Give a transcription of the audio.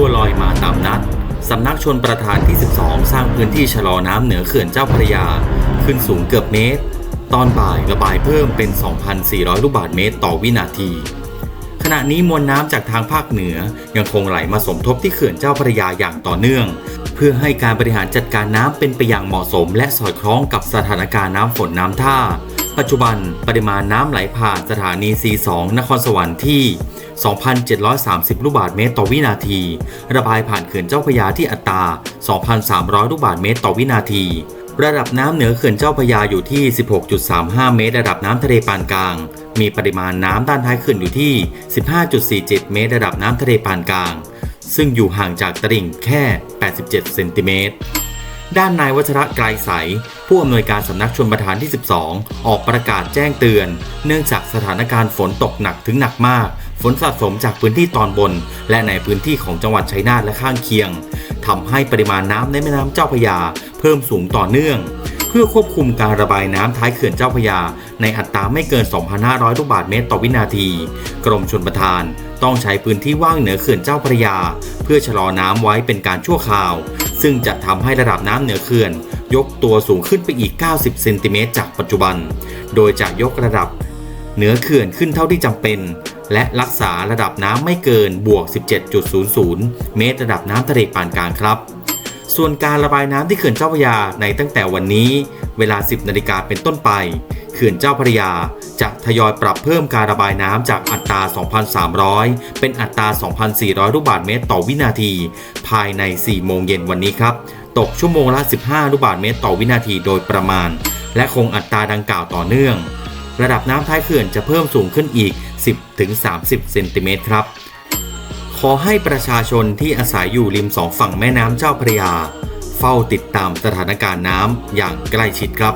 บัวลอยมาตามนัดสำนักชนประทานที่ 12 สร้างพื้นที่ชะลอน้ำเหนือเขื่อนเจ้าพระยา ขึ้นสูงเกือบเมตร ตอนบ่ายระบายเพิ่มเป็น 2,400 ลูกบาศก์เมตรต่อวินาที ขณะนี้มวลน้ำจากทางภาคเหนือยังคงไหลมาสมทบที่เขื่อนเจ้าพระยาอย่างต่อเนื่อง เพื่อให้การบริหารจัดการน้ำเป็นไปอย่างเหมาะสม และสอดคล้องกับสถานการณ์น้ำฝนน้ำท่า ปัจจุบันปริมาณน้ำไหลผ่านสถานี C2 นครสวรรค์ที่ 2,730 ลูกบาศก์เมตรต่อวินาที ระบายผ่านเขื่อนเจ้าพระยาที่อัตรา 2,300 ลูกบาศก์เมตรต่อวินาที ระดับน้ำเหนือเขื่อนเจ้าพระยาอยู่ที่ 16.35 เมตร ระดับน้ำทะเลปานกลาง มีปริมาณน้ำด้านท้ายเขื่อนอยู่ที่ 15.47 เมตร ระดับน้ำทะเลปานกลาง ซึ่งอยู่ห่างจากตลิ่งแค่ 87 เซนติเมตรด้านนายวัชระไกรใส ผู้อำนวยการสำนักชนประทานที่ 12 ออกประกาศแจ้งเตือน เนื่องจากสถานการณ์ฝนตกหนักถึงหนักมาก ฝนสะสมจากพื้นที่ตอนบน และในพื้นที่ของจังหวัดชัยนาทและข้างเคียงทำให้ปริมาณน้ำในแม่น้ำเจ้าพระยา เพิ่มสูงต่อเนื่อง เพื่อควบคุมการระบายน้ำท้ายเขื่อนเจ้าพระยา ในอัตราไม่เกิน 2,500 ลูกบาศก์เมตรต่อวินาที กรมชลประทานต้องใช้พื้นที่ว่างเหนือเขื่อนเจ้าพระยา เพื่อชะลอน้ำไว้เป็นการชั่วคราว ซึ่งจะทำให้ระดับน้ำเหนือเขื่อน ยกตัวสูงขึ้นไปอีก 90 เซนติเมตรจากปัจจุบัน โดยจะยกระดับเหนือเขื่อนขึ้นเท่าที่จำเป็น และรักษาระดับน้ำไม่เกินบวก 17.00 เมตรระดับน้ำทะเลปานกลางครับ ส่วนการระบายน้ำที่เขื่อนเจ้าพระยาในตั้งแต่วันนี้ เวลา 10 นาฬิกาเป็นต้นไปเขื่อนเจ้าพระยาจะทยอยปรับเพิ่มการระบายน้ำจากอัตรา 2,300 เป็นอัตรา 2,400 ลูกบาศก์เมตรต่อวินาที ภายใน 4 โมงเย็นวันนี้ครับ ตกชั่วโมงละ 15 ลูกบาศก์เมตรต่อวินาทีโดยประมาณ และคงอัตราดังกล่าวต่อเนื่อง ระดับน้ำท้ายเขื่อนจะเพิ่มสูงขึ้นอีก 10-30 เซนติเมตรครับ ขอให้ประชาชนที่อาศัยอยู่ริมสองฝั่งแม่น้ำเจ้าพระยา เฝ้าติดตามสถานการณ์น้ำอย่างใกล้ชิดครับ